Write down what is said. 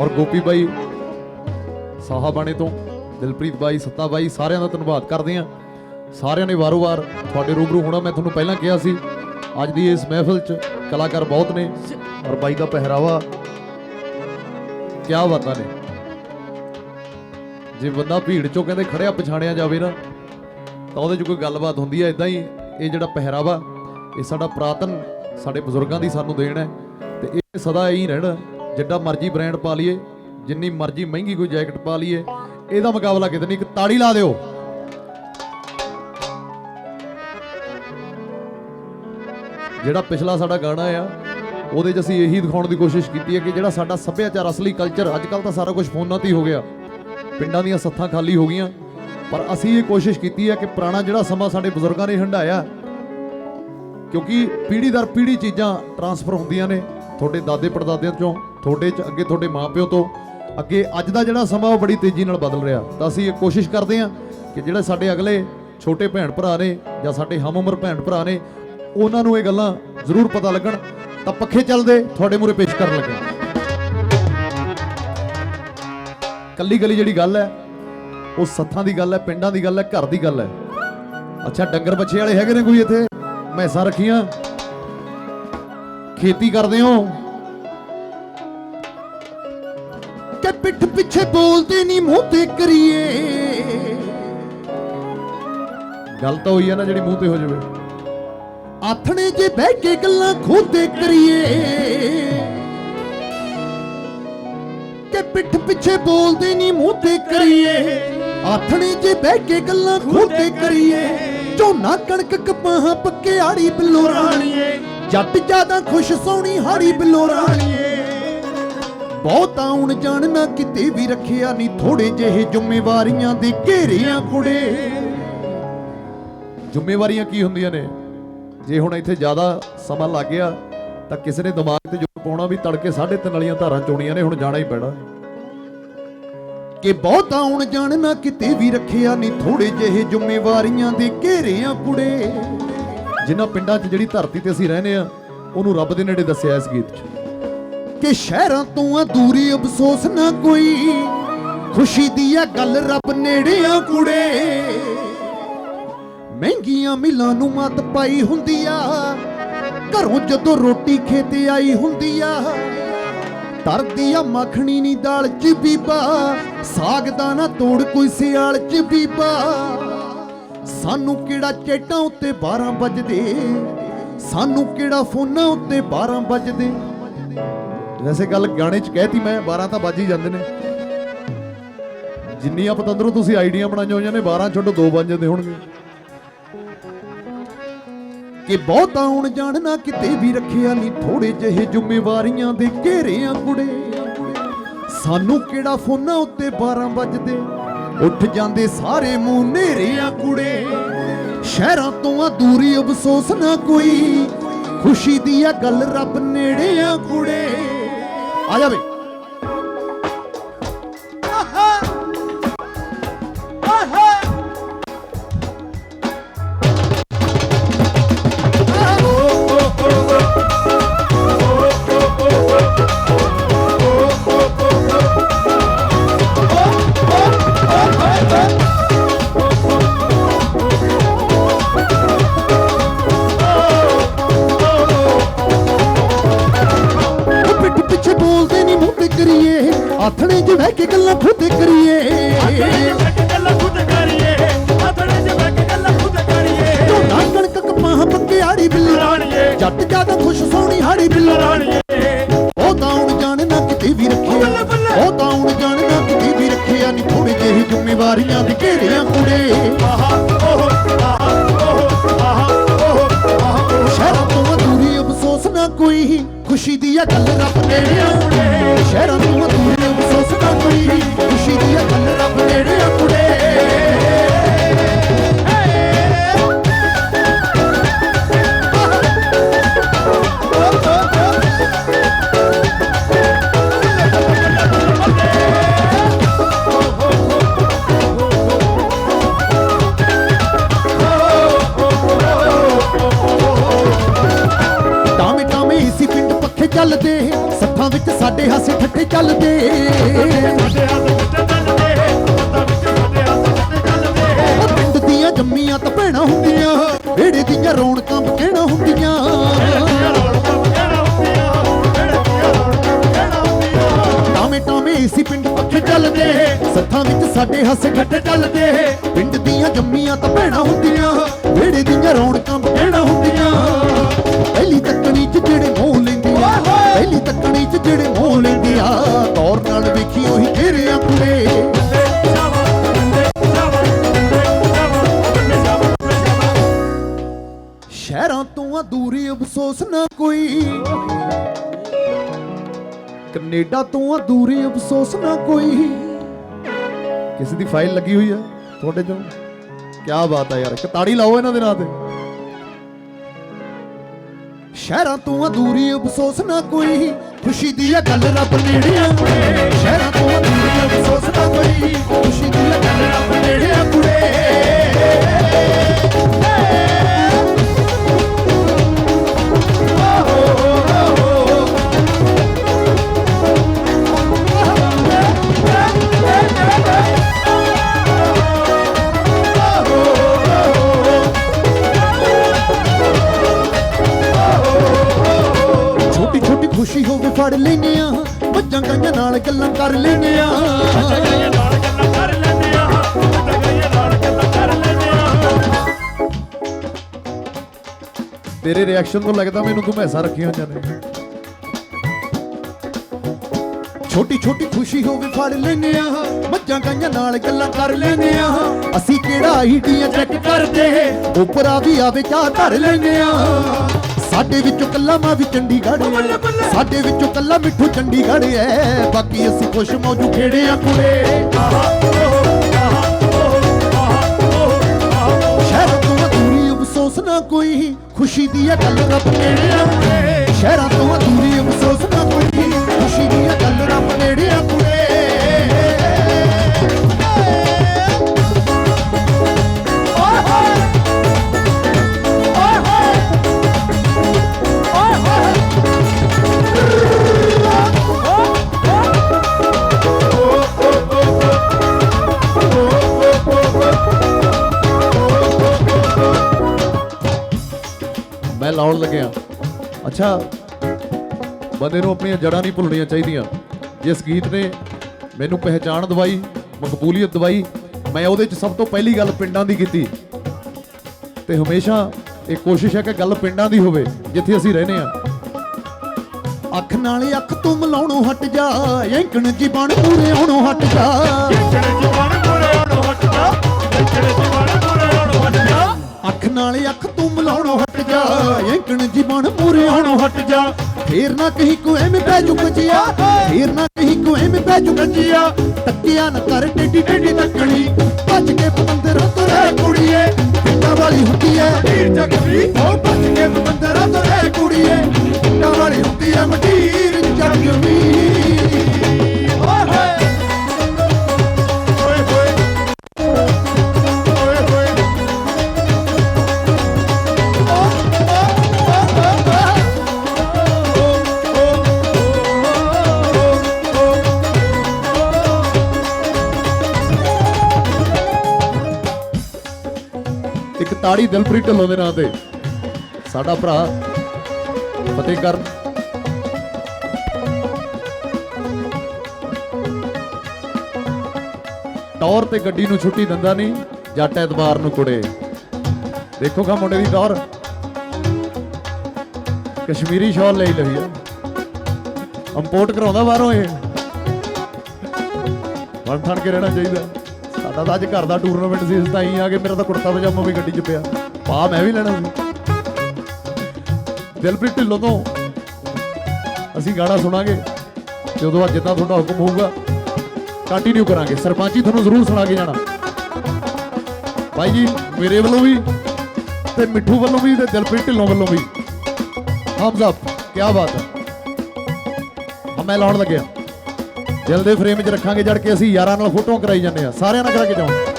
ਔਰ ਗੋਪੀ ਬਾਈ ਸਾਹਾਬਾਣੇ ਤੋਂ, ਦਿਲਪ੍ਰੀਤ ਬਾਈ, ਸੱਤਾ ਬਾਈ, ਸਾਰਿਆਂ ਦਾ ਧੰਨਵਾਦ ਕਰਦੇ ਹਾਂ। ਸਾਰਿਆਂ ਨੇ ਵਾਰੋ-ਵਾਰ ਤੁਹਾਡੇ ਰੂਬਰੂ ਹੋਣਾ, ਮੈਂ ਤੁਹਾਨੂੰ ਪਹਿਲਾਂ ਕਿਹਾ ਸੀ, ਅੱਜ ਦੀ ਇਸ ਮਹਿਫਿਲ 'ਚ ਕਲਾਕਾਰ ਬਹੁਤ ਨੇ ਔਰ ਬਾਈ ਦਾ ਪਹਿਰਾਵਾ ਕਿਆ ਬਾਤਾਂ ਨੇ। ਜੇ ਬੰਦਾ ਭੀੜ 'ਚੋਂ ਕਹਿੰਦੇ ਖੜਿਆ ਪਛਾਣਿਆ ਜਾਵੇ ਨਾ, ਤਾਂ ਉਹਦੇ 'ਚ ਕੋਈ ਗੱਲਬਾਤ ਹੁੰਦੀ ਹੈ ਇਦਾਂ ਹੀ ਇਹ ਜਿਹੜਾ ਪਹਿਰਾਵਾ, ਇਹ ਸਾਡਾ ਪ੍ਰਾਤਨ ਸਾਡੇ ਬਜ਼ੁਰਗਾਂ ਦੀ ਸਾਨੂੰ ਦੇਣ ਹੈ, ਤੇ ਇਹ ਸਦਾ ਇਹੀ ਰਹਿਣਾ। ਜਿੱਡਾ ਮਰਜ਼ੀ ਬ੍ਰਾਂਡ ਪਾ ਲਈਏ, ਜਿੰਨੀ ਮਰਜ਼ੀ ਮਹਿੰਗੀ ਕੋਈ ਜੈਕਟ ਪਾ ਲਈਏ, ਇਹਦਾ ਮੁਕਾਬਲਾ ਕਿਤੇ ਨਹੀਂ, ਇੱਕ ਤਾੜੀ ਲਾ ਦਿਓ। ਜਿਹੜਾ ਪਿਛਲਾ ਸਾਡਾ ਗਾਣਾ ਆ, ਉਹਦੇ 'ਚ ਅਸੀਂ ਇਹੀ ਦਿਖਾਉਣ ਦੀ ਕੋਸ਼ਿਸ਼ ਕੀਤੀ ਹੈ ਕਿ ਜਿਹੜਾ ਸਾਡਾ ਸੱਭਿਆਚਾਰ, ਅਸਲੀ ਕਲਚਰ ਅੱਜ ਕੱਲ ਤਾਂ ਸਾਰਾ ਕੁਝ ਫੋਨਾਂ ਤੇ ਹੀ ਹੋ ਗਿਆ। ਪਿੰਡਾਂ ਦੀਆਂ ਸੱਥਾਂ ਖਾਲੀ ਹੋ ਗਈਆਂ। ਪਰ ਅਸੀਂ ਇਹ ਕੋਸ਼ਿਸ਼ ਕੀਤੀ ਹੈ ਕਿ ਪੁਰਾਣਾ ਜਿਹੜਾ ਸਮਾਂ ਸਾਡੇ ਬਜ਼ੁਰਗਾਂ ਨੇ ਹੰਡਾਇਆ ਕਿਉਂਕਿ ਪੀੜ੍ਹੀ ਦਰ ਪੀੜ੍ਹੀ ਚੀਜ਼ਾਂ ਟਰਾਂਸਫਰ ਹੁੰਦੀਆਂ ਨੇ ਤੁਹਾਡੇ ਦਾਦੇ ਪੜਦਾਦਿਆਂ ਚੋਂ। ਤੁਹਾਡੇ ਚ ਅੱਗੇ ਤੁਹਾਡੇ ਮਾਪਿਓ ਤੋਂ। ਅੱਗੇ ਅੱਜ ਦਾ ਜਿਹੜਾ ਸਮਾਂ ਉਹ ਬੜੀ ਤੇਜ਼ੀ ਨਾਲ ਬਦਲ ਰਿਹਾ। ਤਾਂ ਅਸੀਂ ਇਹ ਕੋਸ਼ਿਸ਼ ਕਰਦੇ ਹਾਂ ਕਿ ਜਿਹੜੇ ਸਾਡੇ ਅਗਲੇ ਛੋਟੇ ਭੈਣ ਭਰਾ ਨੇ ਜਾਂ ਸਾਡੇ ਹਮ ਉਮਰ ਭੈਣ ਭਰਾ ਨੇ, ਉਹਨਾਂ ਨੂੰ ਇਹ ਗੱਲਾਂ ਜ਼ਰੂਰ ਪਤਾ ਲੱਗਣ। ਤਾਂ ਪੱਖੇ ਚੱਲਦੇ ਤੁਹਾਡੇ ਮੂਰੇ ਪੇਸ਼ ਕਰਨ ਲੱਗੇ ਕੱਲੀ ਕੱਲੀ ਜਿਹੜੀ ਗੱਲ ਹੈ, ਉਹ ਸੱਥਾਂ ਦੀ ਗੱਲ ਹੈ, ਪਿੰਡਾਂ ਦੀ ਗੱਲ ਹੈ, ਘਰ ਦੀ ਗੱਲ ਹੈ। ਅੱਛਾ, ਡੰਗਰ ਬੱਚੇ ਵਾਲੇ ਹੈਗੇ ਨੇ ਕੋਈ ਇੱਥੇ? ਮੈਸਾਂ ਰੱਖੀਆਂ। ਖੇਤੀ ਕਰਦੇ ਹੋ? ਕਿ ਪਿੱਠ ਪਿੱਛੇ ਬੋਲਦੇ ਨਹੀਂ ਮੂੰਹ ਤੇ ਕਰੀਏ। ਗੱਲ ਤਾਂ ਹੋਈ ਹੈ ਨਾ ਜਿਹੜੀ ਮੂੰਹ ਤੇ ਹੋ ਜਾਵੇ। ਆਥਣੇ ਜੇ ਬਹਿ ਕੇ ਗੱਲਾਂ ਖੋਤੇ ਕਰੀਏ। ਕਿ ਪਿੱਠ ਪਿੱਛੇ ਬੋਲਦੇ ਨਹੀਂ ਮੂੰਹ ਤੇ ਕਰੀਏ। ਆਥਣੇ ਜੇ ਬਹਿ ਕੇ ਗੱਲਾਂ ਖੋਤੇ ਕਰੀਏ। ਝੋਨਾ, ਕਣਕ, ਕਪਾਹਾਂ, ਪੱਕੇ ਆੜੀ ਬਿੱਲੋ ਰਾਣੀਏ ਜੱਟ ਜ਼ਿਆਦਾ ਖੁਸ਼ ਸੋਣੀ ਹਾੜੀ ਬਿੱਲੋ ਰਾਣੀਏ ਬਹੁਤਾ ਆਉਣ ਜਾਣ ਨਾ ਕਿਤੇ ਵੀ ਰੱਖਿਆ ਨਹੀਂ ਥੋੜੇ ਜਿਹੇ ਜ਼ਿੰਮੇਵਾਰੀਆਂ ਦੇ ਘੇਰਿਆਂ ਕੁੜੇ ਜ਼ਿੰਮੇਵਾਰੀਆਂ ਕੀ ਹੁੰਦੀਆਂ ਨੇ? ਜੇ ਹੁਣ ਇੱਥੇ ਜ਼ਿਆਦਾ ਸਮਾਂ ਲੱਗ ਗਿਆ, ਤਾਂ ਕਿਸੇ ਨੇ ਦਿਮਾਗ ਤੇ ਜੋ ਪਾਉਣਾ ਵੀ ਤੜਕੇ 3:30 ਵਾਲੀਆਂ ਧਾਰਾਂ ਚੋਣੀਆਂ ਨੇ, ਹੁਣ ਜਾਣਾ ਹੀ ਪੈਣਾ। ਕਿ ਬਹੁਤ ਆਉਣ ਜਾਣ ਨਾ ਕਿਤੇ ਵੀ ਰੱਖਿਆ ਨਹੀਂ ਥੋੜੇ ਜਿਹੇ ਜ਼ਿੰਮੇਵਾਰੀਆਂ ਦੇ ਘੇਰਿਆਂ ਕੁੜੇ ਜਿਨ੍ਹਾਂ ਪਿੰਡਾਂ 'ਚ ਜਿਹੜੀ ਧਰਤੀ ਤੇ ਅਸੀਂ ਰਹਨੇ ਆ ਉਹਨੂੰ ਰੱਬ ਦੇ ਨੇੜੇ ਦੱਸਿਆ ਇਸ ਗੀਤ 'ਚ। ਕਿ ਸ਼ਹਿਰਾਂ ਤੋਂ ਆ ਦੂਰੀ ਅਫਸੋਸ ਨਾ ਕੋਈ। ਖੁਸ਼ੀ ਦੀ ਆ ਗੱਲ ਰੱਬ ਨੇੜੇ ਕੁੜੇ। ਮਹਿੰਗੀਆਂ ਮਿਲਾਂ ਨੂੰ ਮਤ ਪਾਈ ਹੁੰਦੀ ਆ। ਘਰੋਂ ਜਦੋਂ ਰੋਟੀ ਖੇਤੇ ਆਈ ਹੁੰਦੀ ਆ। ਤਰਦੀ ਆ ਮੱਖਣੀ ਨੀ ਦਾਲ ਚ ਬੀਬਾ। ਸਾਗ ਦਾ ਨਾ ਤੋੜ ਕੋਈ ਸਿਆਲ ਚ ਬੀਬਾ। ਸਾਨੂੰ ਕਿਹੜਾ ਚੇਟਾਂ ਉੱਤੇ 12 ਵੱਜਦੇ? ਸਾਨੂੰ ਕਿਹੜਾ ਫੋਨਾਂ ਉੱਤੇ 12 ਵੱਜਦੇ? ਵੈਸੇ ਗੱਲ ਗਾਣੇ 'ਚ ਕਹਿਤੀ ਮੈਂ 12 ਤਾਂ ਵੱਜ ਹੀ ਜਾਂਦੇ ਨੇ। ਜਿੰਨੀਆਂ ਪਤੰਦਰੋਂ ਤੁਸੀਂ ਆਈਡੀਆਂ ਬਣਾਈਆਂ ਹੋਈਆਂ ਨੇ 12 ਛੱਡੋ, ਦੋ ਬਣ ਜਾਂਦੇ ਹੋਣਗੇ। ਕਿ ਬਹੁਤਾ ਆਉਣ ਜਾਣਨਾ, ਕਿਤੇ ਵੀ ਰੱਖਿਆ ਨਹੀਂ ਥੋੜੇ ਜਿਹੇ ਜ਼ਿੰਮੇਵਾਰੀਆਂ ਦੇ ਘੇਰਿਆਂ ਕੁੜੇ। ਸਾਨੂੰ ਕਿਹੜਾ ਫੋਨਾਂ ਉੱਤੇ 12 ਵੱਜਦੇ? ਉੱਠ ਜਾਂਦੇ ਸਾਰੇ ਮੂੰਹ ਨੇਰਿਆਂ ਕੁੜੇ। ਸ਼ਹਿਰਾਂ ਤੋਂ ਆ ਦੂਰੀ ਅਫਸੋਸ ਨਾ ਕੋਈ, ਖੁਸ਼ੀ ਦੀ ਆ ਗੱਲ ਰੱਬ ਨੇੜੇ ਆ ਕੁੜੇ। ਆ ਜਾ ਆਥਣੇ 'ਚ ਬਹਿ ਕੇ ਗੱਲਾਂ ਖੁਦ ਕਰੀਏ। ਝੋਨਾ ਕਣਕ ਕਪਾਹ ਪੱਕੇ ਆੜੀ ਬਿੱਲ। ਜੱਟ ਜ਼ਿਆਦਾ ਖੁਸ਼ ਸੋਹਣੀ ਹਾੜੀ ਬਿੱਲ। ਉਹ ਤਾਂ ਹੁਣ ਜਾਣ ਨਾ ਕਿਤੇ ਵੀ ਰੱਖਿਆ। ਉਹ ਤਾਂ ਹੁਣ ਜਾਣ ਨਾ ਕਿਤੇ ਵੀ ਰੱਖਿਆ। ਨਹੀਂ ਥੋੜੀ ਜਿਹੀ ਜ਼ਿੰਮੇਵਾਰੀਆਂ ਦੇ ਘੇਰਿਆਂ ਕੁੜੇ। ਸ਼ਹਿਰਾਂ ਖੁਸ਼ੀ ਦੀ ਆ ਗੱਲ ਰੱਬ ਨੇੜੇ ਆ ਸ਼ਹਿਰਾਂ ਤੋਂ ਅਧੂਰੀ ਅਫਸੋਸ ਨਾ ਕੋਈ। ਖੁਸ਼ੀ ਦੀ ਆ ਗੱਲ ਰੱਬ ਨੇੜੇ ਆ ਚੱਲਦੇ, ਸੱਥਾਂ ਵਿੱਚ ਸਾਡੇ ਹਾਸੇ ਠੱਠੇ ਚੱਲਦੇ। ਪਿੰਡ ਦੀਆਂ ਜੰਮੀਆਂ ਤਾਂ ਭੈਣਾਂ ਹੁੰਦੀਆਂ ਵੇੜੇ ਦੀਆਂ ਰੌਣਕਾਂ ਬਕੇਣਾ ਹੁੰਦੀਆਂ। ਟਾਵੇਂ ਟਾਵੇਂ ਏਸੀ ਪਿੰਡ ਪੱਖੇ ਚੱਲਦੇ, ਸੱਥਾਂ ਵਿੱਚ ਸਾਡੇ ਹਾਸੇ ਠੱਠੇ ਚੱਲਦੇ। ਪਿੰਡ ਦੀਆਂ ਜੰਮੀਆਂ ਤਾਂ ਸ਼ਹਿਰਾਂ ਤੋਂ ਆ ਦੂਰੀ ਅਫਸੋਸ ਨਾ ਕੋਈ। ਕੈਨੇਡਾ ਤੋਂ ਆ ਦੂਰੀ ਅਫਸੋਸ ਨਾ ਕੋਈ। ਕਿਸੇ ਦੀ ਫਾਈਲ ਲੱਗੀ ਹੋਈ ਆ ਤੁਹਾਡੇ ਚੋਂ? ਕੀ ਬਾਤ ਆ ਯਾਰ, ਇੱਕ ਤਾੜੀ ਲਾਓ ਇਹਨਾਂ ਦੇ ਨਾਂ ਤੇ। ਸ਼ਹਿਰਾਂ ਤੋਂ ਆ ਦੂਰੀ ਅਫਸੋਸ ਨਾ ਕੋਈ, ਖੁਸ਼ੀ ਦੀ ਆ ਗੱਲ ਰੱਬ ਨੇੜਿਆਂ ਕੁੜੇ। ਸ਼ਹਿਰਾਂ ਤੋਂ ਆ ਦੂਰੀ ਅਫਸੋਸ ਨਾ ਕੋਈ, ਖੁਸ਼ੀ ਦੀ ਆ ਗੱਲ ਰੱਬ ਨੇੜਿਆਂ ਕੁੜੇ। ਨਾਲ ਗੱਲਾਂ ਕਰ ਲੈਨੇ ਆ ਤੇਰੇ ਰਿਐਕਸ਼ਨ ਤੋਂ ਲੱਗਦਾ ਮੈਨੂੰ ਤੂੰ ਰੱਖੀਆਂ ਹੋਈਆਂ ਛੋਟੀ ਛੋਟੀ ਖੁਸ਼ੀ ਹੋਵੇ ਫੜ ਲੈਨੇ ਆ ਮੱਝਾਂ ਗਾਈਆਂ ਨਾਲ ਗੱਲਾਂ ਕਰ ਲੈਨੇ ਆ ਅਸੀਂ ਕਿਹੜਾ ਆਈਡੀਆਂ ਚੈੱਕ ਕਰਦੇ? ਉਪਰਾ ਵੀ ਆਵੇ ਚਾਹ ਧਰ ਲੈਨੇ ਆ ਸਾਡੇ ਵਿੱਚੋਂ ਕੱਲਾ ਮਾਂ ਵੀ ਚੰਡੀਗੜ੍ਹ ਐ ਸਾਡੇ ਵਿੱਚੋਂ ਕੱਲਾ ਮਿੱਠੂ ਚੰਡੀਗੜ੍ਹ ਐ ਬਾਕੀ ਅਸੀਂ ਖੁਸ਼ ਮੌਜੂ ਖੇੜੇ ਆ ਕੁੜੇ। ਸ਼ਹਿਰਾਂ ਤੋਂ ਅਧੂਰੀ ਅਫਸੋਸ ਨਾ ਕੋਈ ਖੁਸ਼ੀ ਦੀ ਇਹ ਗੱਲ ਰੱਬ ਨੇੜੇ ਆ ਕੁੜੇ। ਸ਼ਹਿਰਾਂ ਤੋਂ ਅਧੂਰੀ ਅਫਸੋਸ ਮੈਂ ਲਾਉਣ ਅੱਛਾ, ਬੰਦੇ ਨੂੰ ਆਪਣੀਆਂ ਜੜ੍ਹਾਂ ਨਹੀਂ ਭੁੱਲਣੀਆਂ ਚਾਹੀਦੀਆਂ। ਜਿਸ ਗੀਤ ਨੇ ਮੈਨੂੰ ਪਹਿਚਾਣ ਦਵਾਈ, ਮਕਬੂਲੀਅਤ ਦਵਾਈ, ਮੈਂ ਉਹਦੇ 'ਚ ਸਭ ਤੋਂ ਪਹਿਲੀ ਗੱਲ ਪਿੰਡਾਂ ਦੀ ਕੀਤੀ। ਤੇ ਹਮੇਸ਼ਾ ਇਹ ਕੋਸ਼ਿਸ਼ ਹੈ ਕਿ ਗੱਲ ਪਿੰਡਾਂ ਦੀ ਹੋਵੇ, ਜਿੱਥੇ ਅਸੀਂ ਰਹਿੰਦੇ ਆ ਅੱਖ ਨਾਲ ਅੱਖ ਤੂੰ ਮਿਲਾਉਣੋਂ ਹਟ ਜਾ, ਐਂਕਣ ਜੀ ਬਣ ਪੂਰੇ ਆਉਣੋਂ ਹਟ ਜਾ। ਜਾ। ਐਂਕਣ ਜੀ ਬਣ ਪੂਰੇ ਹਟ ਜਾ। ਫੇਰ ਨਾ ਕਹੀਂ ਕੋ ਐਵੇਂ ਪੈ ਜੂ ਗਜਿਆ ਫੇਰ ਨਾ ਕਹੀਂ ਕੋ ਐਵੇਂ ਪੈ ਜੂ ਗਜਿਆ ਟੱਕਿਆ ਨਾ ਕਰ ਟੇਡੀ ਟੇਡੀ ਤੱਕਣੀ। ਭੱਜ ਕੇ ਪਤੰਦਰ ਤੁਰੇ ਕੁੜੀਏ। ਤਾੜੀ ਦਿਲਪ੍ਰੀਤ ਢਿੱਲੋਂ ਦੇ ਨਾਂ ਤੇ। ਸਾਡਾ ਭਰਾ ਫਤਿਹ ਕਰਨ ਟੌਰ ਤੇ ਗੱਡੀ ਨੂੰ ਛੁੱਟੀ ਦਿੰਦਾ ਨਹੀਂ, ਜੱਟ ਐਤਵਾਰ ਨੂੰ ਕੁੜੇ। ਦੇਖੋਗਾ ਮੁੰਡੇ ਦੀ ਟੌਰ ਕਸ਼ਮੀਰੀ ਸ਼ਾਲ ਲਈ ਲਈ ਆ। ਇੰਪੋਰਟ ਕਰਾਉਂਦਾ ਬਾਹਰੋਂ ਇਹ। ਬਣ ਠਣ ਕੇ ਰਹਿਣਾ ਚਾਹੀਦਾ। ਸਾਡਾ ਤਾਂ ਅੱਜ ਘਰ ਦਾ ਟੂਰਨਾਮੈਂਟ ਸੀ, ਇਸ ਤਾਂ ਹੀ ਆ ਕੇ ਮੇਰਾ ਤਾਂ ਕੁੜਤਾ ਪਜਾਮਾ ਵੀ ਗੱਡੀ 'ਚ ਪਿਆ। ਪਾ ਮੈਂ ਵੀ ਲੈਣਾ ਸੀ। ਦਿਲਪ੍ਰੀਤ ਢਿੱਲੋਂ ਤੋਂ ਅਸੀਂ ਗਾਣਾ ਸੁਣਾਂਗੇ ਜਦੋਂ ਅੱਜ ਜਿੱਦਾਂ ਤੁਹਾਡਾ ਹੁਕਮ ਹੋਊਗਾ ਕੰਟੀਨਿਊ ਕਰਾਂਗੇ। ਸਰਪੰਚੀ ਤੁਹਾਨੂੰ ਜ਼ਰੂਰ ਸੁਣਾ ਕੇ ਜਾਣਾ। ਭਾਈ ਜੀ, ਮੇਰੇ ਵੱਲੋਂ ਵੀ ਤੇ ਮਿੱਠੂ ਵੱਲੋਂ ਵੀ ਤੇ ਦਿਲਪ੍ਰੀਤ ਢਿੱਲੋਂ ਵੱਲੋਂ ਵੀ। ਹਮਜ਼ ਅਪ ਕੀ ਬਾਤ ਹੈ। ਹਾਂ ਮੈਂ ਲਾਉਣ ਲੱਗਿਆ। ਦਿਲ ਦੇ ਫਰੇਮ 'ਚ ਰੱਖਾਂਗੇ ਜੜ ਕੇ ਅਸੀਂ ਯਾਰਾਂ ਨਾਲ ਫੋਟੋਆਂ ਕਰਾਈ ਜਾਂਦੇ ਆ ਸਾਰਿਆਂ ਨਾਲ ਕਰਾ ਕੇ ਜਾਵਾਂ।